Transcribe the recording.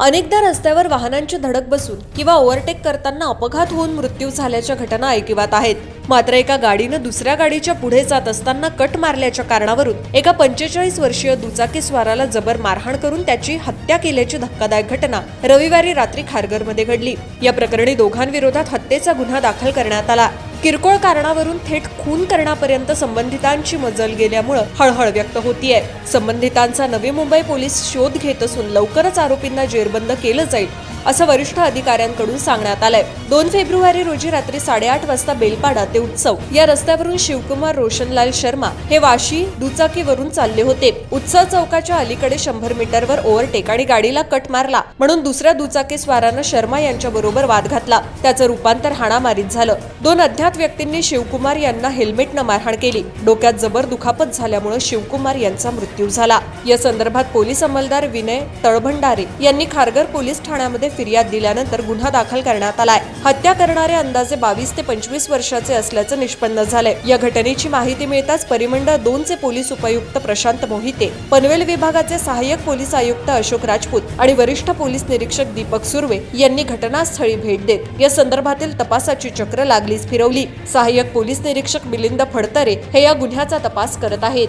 अनेकदा रस्त्यावर वाहनांची धडक बसून किंवा ओव्हरटेक करताना अपघात होऊन मृत्यू झाल्याच्या घटना ऐकिवात आहेत. मात्र एका गाडीनं दुसऱ्या गाडीच्या पुढे जात असताना कट मारल्याच्या कारणावरून एका पंचेचाळीस वर्षीय दुचाकी स्वाराला जबर मारहाण करून त्याची हत्या केल्याची धक्कादायक घटना रविवारी रात्री खारघरमध्ये घडली. या प्रकरणी दोघांविरोधात हत्येचा गुन्हा दाखल करण्यात आला. किरकोळ कारणावरून थेट खून करण्यापर्यंत संबंधितांची मजल गेल्यामुळं हळहळ व्यक्त होतीये. संबंधितांचा नवी मुंबई पोलीस शोध घेत असून लवकरच आरोपींना जेरबंद केलं जाईल. असं वरिष्ठ अधिकाऱ्यांकडून सांगण्यात आलंय. दोन फेब्रुवारी रोजी रात्री साडेआठ वाजता बेलपाडा ते उत्सव. या रस्त्यावरून शिवकुमार रोशनलाल शर्मा हे वाशी दुचाकीवरून चालले होते. उत्सव चौकाच्या अलीकडे शंभर मीटरवर ओव्हरटेक आणि गाडीला कट मारला. म्हणून दुसऱ्या दुचाकी स्वारानं शर्मा यांच्या बरोबर वाद घातला. त्याचं रूपांतर हाणामारीत झालं. दोन अज्ञात व्यक्तींनी शिवकुमार यांना हेल्मेटनं मारहाण केली. डोक्यात जबर दुखापत झाल्यामुळे शिवकुमार यांचा मृत्यू झाला. या संदर्भात पोलीस अंमलदार विनय तळभंडारे यांनी खारघर पोलीस ठाण्यामध्ये फिर्याद दिल्यानंतर गुन्हा दाखल करण्यात आलाय. हत्या करणारे अंदाजे बावीस ते पंचवीस वर्षाचे असल्याचं निष्पन्न झालंय. या घटनेची माहिती मिळताच परिमंडळ दोनचे पोलीस उपायुक्त प्रशांत मोहिते पनवेल विभागाचे सहाय्यक पोलीस आयुक्त अशोक राजपूत आणि वरिष्ठ पोलीस निरीक्षक दीपक सुर्वे यांनी घटनास्थळी भेट देत या संदर्भातील तपासाची चक्र लागलीच फिरवली. सहाय्यक पोलीस निरीक्षक मिलिंद फडतरे हे या गुन्ह्याचा तपास करत आहेत.